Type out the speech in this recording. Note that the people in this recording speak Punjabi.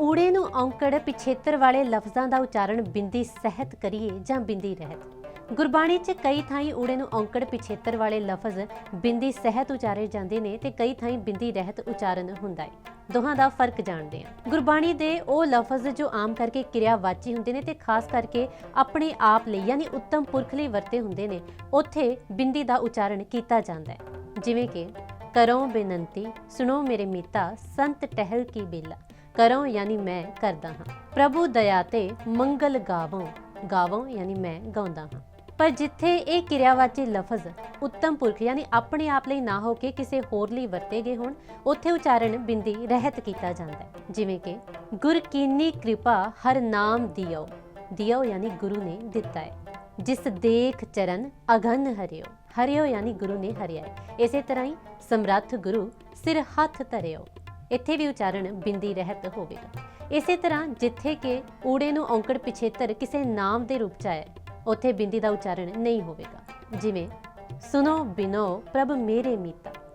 ਊੜੇ ਨੂੰ ਔਂਕੜ ਪਿਛੇਤਰ ਵਾਲੇ ਲਫ਼ਜ਼ਾਂ ਦਾ ਉਚਾਰਨ ਬਿੰਦੀ ਸਹਿਤ ਕਰੀਏ ਜਾਂ ਬਿੰਦੀ ਰਹਿਤ। ਗੁਰਬਾਣੀ 'ਚ ਕਈ ਥਾਈਂ ਊੜੇ ਨੂੰ ਔਂਕੜ ਪਿਛੇਤਰ ਵਾਲੇ ਲਫ਼ਜ਼ ਬਿੰਦੀ ਸਹਿਤ ਉਚਾਰੇ ਜਾਂਦੇ ਨੇ ਤੇ ਕਈ ਥਾਈਂ ਬਿੰਦੀ ਰਹਿਤ ਉਚਾਰਨ ਹੁੰਦਾ ਹੈ ਦੋਹਾਂ ਦਾ ਫ਼ਰਕ ਜਾਣਦੇ ਹਾਂ। ਗੁਰਬਾਣੀ ਦੇ ਉਹ ਲਫ਼ਜ਼ ਜੋ ਆਮ ਕਰਕੇ ਕਿਰਿਆਵਾਚੀ ਹੁੰਦੇ ਨੇ ਤੇ ਖਾਸ ਕਰਕੇ ਆਪਣੇ ਆਪ ਲਈ ਯਾਨੀ ਉੱਤਮ ਪੁਰਖ ਲਈ ਵਰਤੇ ਹੁੰਦੇ ਨੇ, ਉੱਥੇ ਬਿੰਦੀ ਦਾ ਉਚਾਰਨ ਕੀਤਾ ਜਾਂਦਾ ਹੈ। ਜਿਵੇਂ ਕਿ, ਕਰੋ ਬੇਨੰਤੀ, ਸੁਣੋ ਮੇਰੇ ਮੀਤਾ, ਸੰਤ ਟਹਿਲ ਕੀ ਬੇਲਾ। ਕਰੋ ਯਾਨੀ ਮੈਂ ਕਰਦਾ ਹਾਂ। ਪ੍ਰਭੂ ਦਇਆ ਤੇ ਮੰਗਲ ਗਾਵੋ ਗਾਵੋ ਯਾਨੀ ਮੈਂ ਗਾਉਂਦਾ ਹਾਂ। ਪਰ ਜਿੱਥੇ ਇਹ ਕਿਰਿਆਵਾਚੀ ਲਫ਼ਜ਼ ਉੱਤਮ ਪੁਰਖ ਯਾਨੀ ਆਪਣੇ ਆਪ ਲਈ ਨਾ ਹੋ ਕੇ ਕਿਸੇ ਹੋਰ ਲਈ ਵਰਤੇ ਗਏ ਹੋਣ, ਉੱਥੇ ਉਚਾਰਨ ਬਿੰਦੀ ਰਹਿਤ ਕੀਤਾ ਜਾਂਦਾ ਹੈ। ਜਿਵੇਂ ਕਿ, ਗੁਰ ਕੀਨੀ ਕਿਰਪਾ ਹਰ ਨਾਮ ਦਿਓ। ਦਿਓ ਯਾਨੀ ਗੁਰੂ ਨੇ ਦਿੱਤਾ ਹੈ। ਜਿਸ ਦੇਖ ਚਰਨ ਅਗਨ ਹਰਿਓ। ਹਰਿਓ ਯਾਨੀ ਗੁਰੂ ਨੇ ਹਰਿਆ ਹੈ। ਇਸੇ ਤਰ੍ਹਾਂ ਹੀ ਸਮਰੱਥ ਗੁਰੂ ਸਿਰ ਹੱਥ ਧਰਿਓ। ਇੱਥੇ ਵੀ ਉਚਾਰਨ ਬਿੰਦੀ ਰਹਿਤ ਹੋਵੇਗਾ। ਇਸੇ ਤਰ੍ਹਾਂ ਜਿੱਥੇ ਕਿ ਊੜੇ ਨੂੰ ਔਂਕੜ ਪਿਛੇਤਰ ਕਿਸੇ ਨਾਮ ਦੇ ਰੂਪ ਚ ਆਇਆ ਉੱਥੇ ਬਿੰਦੀ ਦਾ ਉਚਾਰਨ ਨਹੀਂ ਹੋਵੇਗਾ। ਜਿਵੇਂ ਸੁਨੋ ਬਿਨੋ ਪ੍ਰਭ ਮੇਰੇ ਮੀਤਾ।